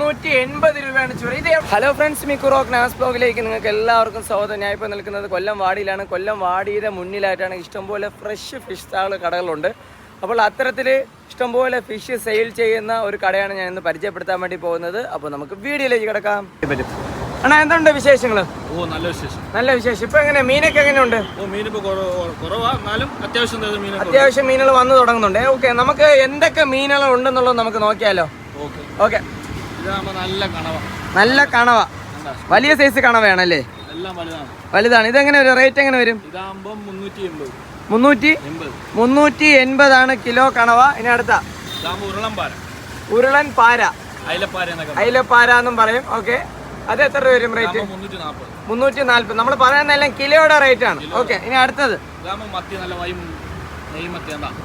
മുന്നൂറ്റി എൺപത് രൂപയാണ് ചൂര. ഇത് ഹലോ ഫ്രണ്ട്സ് മിക്കുറോക്ക് നാസ് ബ്ലോഗിലേക്ക് നിങ്ങൾക്ക് എല്ലാവർക്കും സ്വാഗതം. ഞാൻ ഇപ്പോൾ നിൽക്കുന്നത് കൊല്ലം വാടിയിലാണ്. കൊല്ലം വാടിയുടെ മുന്നിലായിട്ടാണ് ഇഷ്ടംപോലെ ഫ്രഷ് ഫിഷ് സ്റ്റാൾ കടകളുണ്ട്. അപ്പോൾ അത്തരത്തിൽ ഇഷ്ടംപോലെ ഫിഷ് സെയിൽ ചെയ്യുന്ന ഒരു കടയാണ് ഞാൻ ഇന്ന് പരിചയപ്പെടുത്താൻ വേണ്ടി പോകുന്നത്. അപ്പോൾ നമുക്ക് വീഡിയോയിലേക്ക് കിടക്കാം. അണ്ണാ എന്തുണ്ട് വിശേഷങ്ങൾ ഓ നല്ല വിശേഷം. നല്ല വിശേഷം. ഇപ്പൊ എങ്ങനെ മീനൊക്കെ എങ്ങനെയുണ്ട്? ഓ മീനിപ്പോ കുറവാ. എന്നാലും അത്യാവശ്യം അത്യാവശ്യം മീനുകൾ വന്നു തുടങ്ങുന്നുണ്ട്. ഓക്കെ നമുക്ക് എന്തൊക്കെ മീനുകൾ ഉണ്ടെന്നുള്ളത് നമുക്ക് നോക്കിയാലോ? ഓക്കെ. ഓക്കെ. നല്ല കണവ. വലിയ സൈസ് കണവയാണല്ലേ? വലുതാണ്. വലുതാണ്. ഇതെങ്ങനെ വരും? റേറ്റ് എങ്ങനെ വരും? മുന്നൂറ്റി മുന്നൂറ്റി എൺപത്. എൺപതാണ് കിലോ കണവ. ഇനി അടുത്ത. ഉരുളൻ പാര അയിലപ്പാര എന്നും പറയും. ഓക്കെ അത് എത്ര രൂപ വരും റേറ്റ് മുന്നൂറ്റി നാല്പത് നമ്മൾ പറയുന്നതെല്ലാം കിലോയുടെ റേറ്റ് ആണ്. ഓക്കെ ഇനി അടുത്തത്.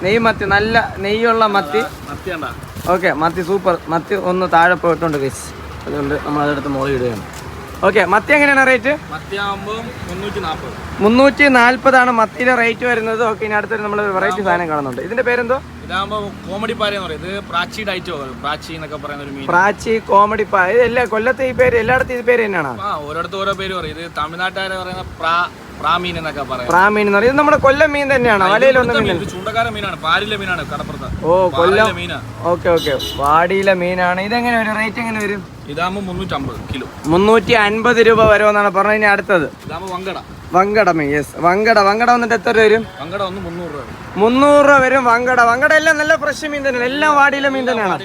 നെയ്മത്തി മത്തി നല്ല നെയ്യുള്ള മത്തി. ഓക്കെ മത്തി സൂപ്പർ മത്തി ഒന്ന് താഴെ പോയിട്ടുണ്ട് ഗൈസ് അതുകൊണ്ട് നമ്മൾ അതെടുത്ത് മോളി ഇടുകയാണ്. ഓക്കെ മത്തി എങ്ങനെയാണ് റേറ്റ് മുന്നൂറ്റി നാല്പതാണ് മത്തിയുടെ റേറ്റ് വരുന്നത്. ഓക്കെ ഇനി അടുത്തൊരു നമ്മൾ വെറൈറ്റി സാധനം കാണുന്നുണ്ട്. ഇതിന്റെ പേരെന്തോ? കോമഡി പ്രാച്ചി എന്നൊക്കെ പറയുന്ന ഒരു പ്രാച്ചി കോമഡി പായ ഇത് എല്ലാ കൊല്ലത്തെ ഈ പേര് എല്ലായിടത്തും ഈ പേര് തന്നെയാണ്? ഓരോരുത്തർ ഓരോ പേര് പറയും. ഇത് തമിഴ്നാട്ടുകാരെ പറയുന്ന പ്രാമീൻ എന്നൊക്കെ പറയാം. പ്രാമീൻ എന്ന് പറയുന്നത് നമ്മുടെ കൊല്ലം മീൻ തന്നെയാണ്. വലയിലൊന്നും മീൻ ഇത് ചൂണ്ടക്കാര മീനാണ്. പാലിലെ മീനാണ് കടപ്പുറത്ത്. ഓ കൊല്ലം പാലിലെ മീനാ. Okay okay. വാടിയിലെ മീനാണ്. ഇതെങ്ങനെ വരും? റേറ്റ് എങ്ങനെ വരും? ഇതാകുമ്പോ മുന്നൂറ്റമ്പത് കിലോ. മുന്നൂറ്റി അൻപത് രൂപ വരുമെന്നാണ് പറഞ്ഞത്. ഇനി അടുത്തത്. ഇതാകുമ്പോ വങ്കട. വങ്കട മീൻ യെസ് വങ്കട വങ്കട വന്നിട്ട് എത്ര വരും? വങ്കട ഒന്ന് മുന്നൂറ് രൂപ വരും. മുന്നൂറ് രൂപ വരും വങ്കട. വങ്കട എല്ലാം നല്ല ഫ്രഷ് മീൻ തന്നെയാണ്. എല്ലാം വാടിയിലെ മീൻ തന്നെയാണ്.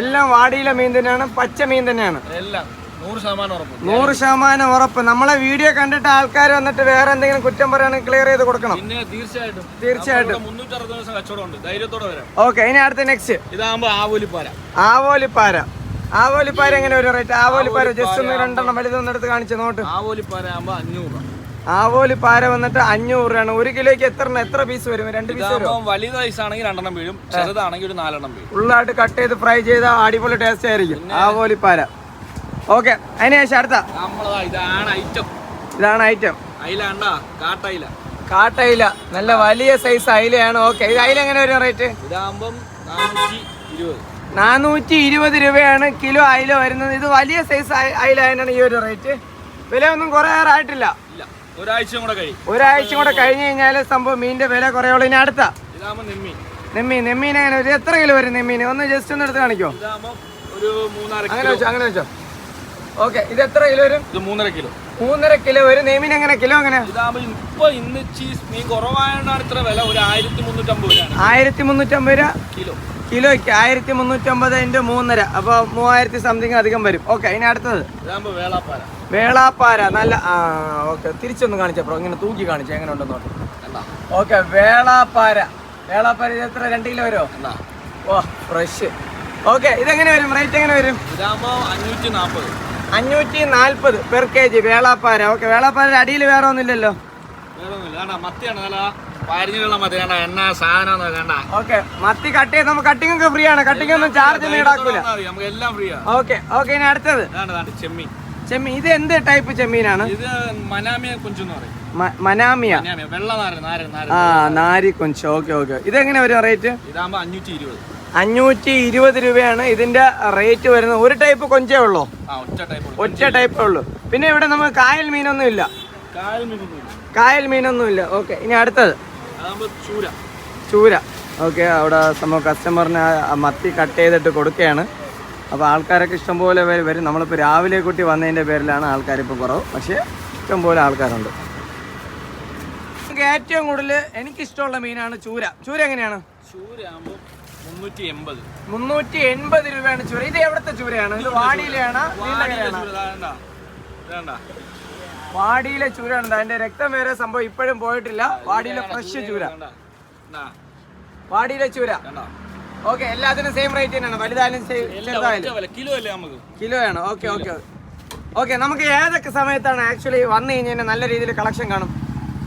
എല്ലാം വാടിയിലെ മീൻ തന്നെയാണ്. പച്ച മീൻ തന്നെയാണ്. എല്ലാം. നൂറ് ശതമാനം ഉറപ്പ്. നമ്മളെ വീഡിയോ കണ്ടിട്ട് ആൾക്കാർ വന്നിട്ട് വേറെ എന്തെങ്കിലും കുറ്റം പറയുകയാണെങ്കിൽ ക്ലിയർ ചെയ്ത് കൊടുക്കണം. തീർച്ചയായിട്ടും തീർച്ചയായിട്ടും. ഓക്കെ ഇനി അടുത്ത നെക്സ്റ്റ് ഇതാകുമ്പോ ആവൂലിപ്പാര. ആവോലിപ്പാര. ആവോലിപ്പാര എങ്ങനെ ഒരു റേറ്റ് ആവോലിപ്പാര ജസ്റ്റ് ഒന്ന് രണ്ടെണ്ണം വലുതൊന്നും എടുത്ത് കാണിച്ചു നോട്ട്. ആവോലിപ്പാര ആകുമ്പോ അഞ്ഞൂറ് രൂപ. ആവോലിപ്പാര വന്നിട്ട് അഞ്ഞൂറ് രൂപയാണ്. ഒരു കിലോയ്ക്ക് എത്ര എത്ര പീസ് വരും? രണ്ട് പീസ് വരും വലിയ സൈസ് ആണെങ്കിൽ രണ്ടെണ്ണം വീഴും. ചെറുതാണെങ്കിൽ ഒരു നാലെണ്ണം വീഴും. ഫുള്ളായിട്ട് കട്ട് ചെയ്ത് ഫ്രൈ ചെയ്ത അടിപൊളി ടേസ്റ്റ് ആയിരിക്കും. ആവോലിപ്പാര. ഓക്കെ അതിനുശേഷം അടുത്ത. ഇതാണ് ഐറ്റം ഇതാണ് ഐറ്റം കാട്ടയില. കാട്ടയില. നല്ല വലിയ സൈസ് അയിലയാണ്. ഓക്കെ ഇത് അയില എങ്ങനെ വരും റേറ്റ് ഇതാകുമ്പം നാനൂറ്റി ഇരുപത്. നാനൂറ്റി ഇരുപത് രൂപയാണ് കിലോ അയില വരുന്നത്. ഇത് വലിയ സൈസ് അയില അതിനാണ് ഈ ഒരു റേറ്റ് വില ഒന്നും കുറയാറായിട്ടില്ല കൂടെ കഴിയും. ഒരാഴ്ച കൂടെ കഴിഞ്ഞ് കഴിഞ്ഞാൽ സംഭവം മീനിന്റെ വില കുറയുള്ളൂ. ഇനി അടുത്ത. നെമ്മീൻ നെമ്മീൻ അങ്ങനെ എത്ര കിലോ വരും നെമ്മീൻ ഒന്ന് ജസ്റ്റ് ഒന്ന് എടുത്ത് കാണിക്കോ. അങ്ങനെ വെച്ചോ അങ്ങനെ വെച്ചോ. ഓക്കെ ഇത് എത്ര കിലോ വരും? ഇത് മൂന്നര കിലോ. മൂന്നര കിലോ വരും. നെയ്മിന് എങ്ങനെ? കിലോ എങ്ങനെ? ഇപ്പൊ ഇന്ന് ചീസ് മീൻ കുറവായതുകൊണ്ടാണ് ഇത്ര വില. ഒരു ആയിരത്തി മുന്നൂറ്റമ്പത് രൂപ ആയിരത്തി മുന്നൂറ്റമ്പത് രൂപ? കിലോ. കിലോയ്ക്ക് ആയിരത്തി മുന്നൂറ്റമ്പത് ഇന്റു മൂന്നര. അപ്പോൾ മൂവായിരത്തി സംതിങ് അധികം വരും. ഓക്കെ ഇനി അടുത്തത്. വേളാപ്പാര. വേളാപ്പാര. നല്ല ആ ഓക്കെ തിരിച്ചൊന്ന് കാണിച്ചപ്പോ ഇങ്ങനെ തൂക്കി കാണിച്ചു എങ്ങനെ ഉണ്ടെന്ന് നോക്കാം. ഓക്കെ വേളാപ്പാര. വേളാപ്പാര ഇത് എത്ര? രണ്ട് കിലോ വരുമോ? ഓ ഫ്രഷ്. ഓക്കെ ഇതെങ്ങനെ വരും? റേറ്റ് എങ്ങനെ വരും? ഇതാകുമ്പോ അഞ്ഞൂറ്റി നാപ്പത്. അഞ്ഞൂറ്റി നാൽപ്പത് പെർ കെ ജി വേളാപ്പാര. ഓക്കെ വേളാപ്പാര അടിയിൽ വേറെ ഒന്നുമില്ലല്ലോ? ഓക്കെ മത്തി കട്ട് ചെയ്ത് നമുക്ക് കട്ടിംഗ് ഒക്കെ ഫ്രീ ആണ്. കട്ടിംഗ് ഒന്നും ചാർജ് ഒന്നും ഈടാക്കൂല. ഓക്കെ ഓക്കെ ഇനി അടുത്തത്. ചെമ്മീൻ. ചെമ്മീൻ ഇത് എന്ത് ടൈപ്പ് ചെമ്മീനാണ്? ഇത് മനാമിയ ആ നാരി കൊഞ്ച്. Okay okay. ഇതെങ്ങനെ വരും റേറ്റ് ഇതാകുമ്പോ അഞ്ഞൂറ്റി ഇരുപത് അഞ്ഞൂറ്റി ഇരുപത് രൂപയാണ് ഇതിന്റെ റേറ്റ് വരുന്നത്. ഒരു ടൈപ്പ് കൊഞ്ചേ ഉള്ളൂ? ഒറ്റ ടൈപ്പ് ഉള്ളൂ. പിന്നെ ഇവിടെ നമുക്ക് കായൽ മീനൊന്നും ഇല്ല. കായൽ മീനൊന്നും ഇല്ല. ഓക്കെ ഇനി അടുത്തത്. ചൂര. ഓക്കെ അവിടെ നമ്മൾ കസ്റ്റമറിന് മത്തി കട്ട് ചെയ്തിട്ട് കൊടുക്കുകയാണ്. അപ്പോൾ ആൾക്കാരൊക്കെ ഇഷ്ടംപോലെ പേര് വരും. നമ്മളിപ്പോൾ രാവിലെ കൂട്ടി വന്നതിന്റെ പേരിലാണ് ആൾക്കാരിപ്പോൾ കുറവ്. പക്ഷേ ഇഷ്ടംപോലെ ആൾക്കാരുണ്ട്. നമുക്ക് ഏറ്റവും കൂടുതൽ എനിക്കിഷ്ടമുള്ള മീനാണ് ചൂര. ചൂര എങ്ങനെയാണ്? ചൂര മുന്നൂറ്റി എൺപത് രൂപയാണ് ചൂര ഇത് എവിടത്തെ ചൂരയാണ് ഇത് വാടിയിലാണ് വാടിയിലെ ചൂരാണ് അതിന്റെ രക്തം വേറെ സംഭവം ഇപ്പോഴും പോയിട്ടില്ല. വാടിയിലെ ഫ്രഷ് ചൂര വാടിയിലെ ചൂര ഓക്കെ എല്ലാത്തിനും സെയിം റേറ്റ് തന്നെയാണ്. വലുതായാലും ചെറുതായാലും. കിലോ അല്ലേ നമുക്ക്? കിലോ ആണ്. Okay okay okay. നമുക്ക് ഏതൊക്കെ സമയത്താണ് ആക്ച്വലി വന്നു കഴിഞ്ഞാൽ നല്ല രീതിയിൽ കളക്ഷൻ കാണും?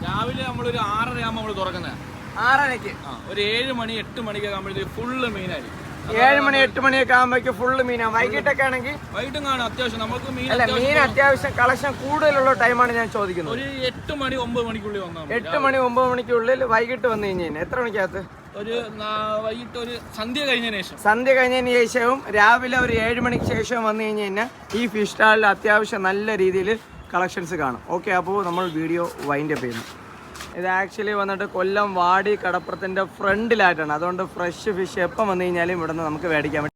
രാവിലെ നമ്മളൊരു ആറര ആകുമ്പോൾ നമ്മൾ തുറക്കുന്നത് ആറരയ്ക്ക്. ഒരു ഏഴ് മണി എട്ട് മണിക്കൊക്കെ ആകുമ്പോഴത്തേക്ക് ഫുള്ള് മീനായിരിക്കും. ഏഴ് മണി എട്ട് മണിയൊക്കെ ആകുമ്പോഴേക്ക് ഫുള്ള് മീനാണ് വൈകിട്ടൊക്കെ ആണെങ്കിൽ വൈകിട്ടും കാണും അത്യാവശ്യം നമുക്ക് മീൻ അല്ല മീൻ അത്യാവശ്യം കളക്ഷൻ കൂടുതലുള്ള ടൈമാണ് ഞാൻ ചോദിക്കുന്നത്. ഒരു എട്ട് മണി ഒമ്പത് മണിക്കുള്ളിൽ വന്നാൽ മതി. എട്ട് മണി ഒമ്പത് മണിക്കുള്ളിൽ വൈകിട്ട് വന്നു കഴിഞ്ഞാൽ എത്ര മണിക്കകത്ത്? ഒരു വൈകിട്ട് ഒരു സന്ധ്യ കഴിഞ്ഞതിന് ശേഷം. സന്ധ്യ കഴിഞ്ഞതിന് ശേഷവും രാവിലെ ഒരു ഏഴ് മണിക്ക് ശേഷവും വന്നു കഴിഞ്ഞ് കഴിഞ്ഞാൽ ഈ ഫിഷ് സ്റ്റാളിൽ അത്യാവശ്യം നല്ല രീതിയിൽ കളക്ഷൻസ് കാണും. ഓക്കെ അപ്പോൾ നമ്മൾ വീഡിയോ വൈൻഡപ്പ് ചെയ്യുന്നു. ഇത് ആക്ച്വലി വന്നിട്ട് കൊല്ലം വാടി കടപ്പുറത്തിന്റെ ഫ്രണ്ടിലായിട്ടാണ്. അതുകൊണ്ട് ഫ്രഷ് ഫിഷ് എപ്പം വന്നു കഴിഞ്ഞാലും ഇവിടെ നിന്ന് നമുക്ക് മേടിക്കാൻ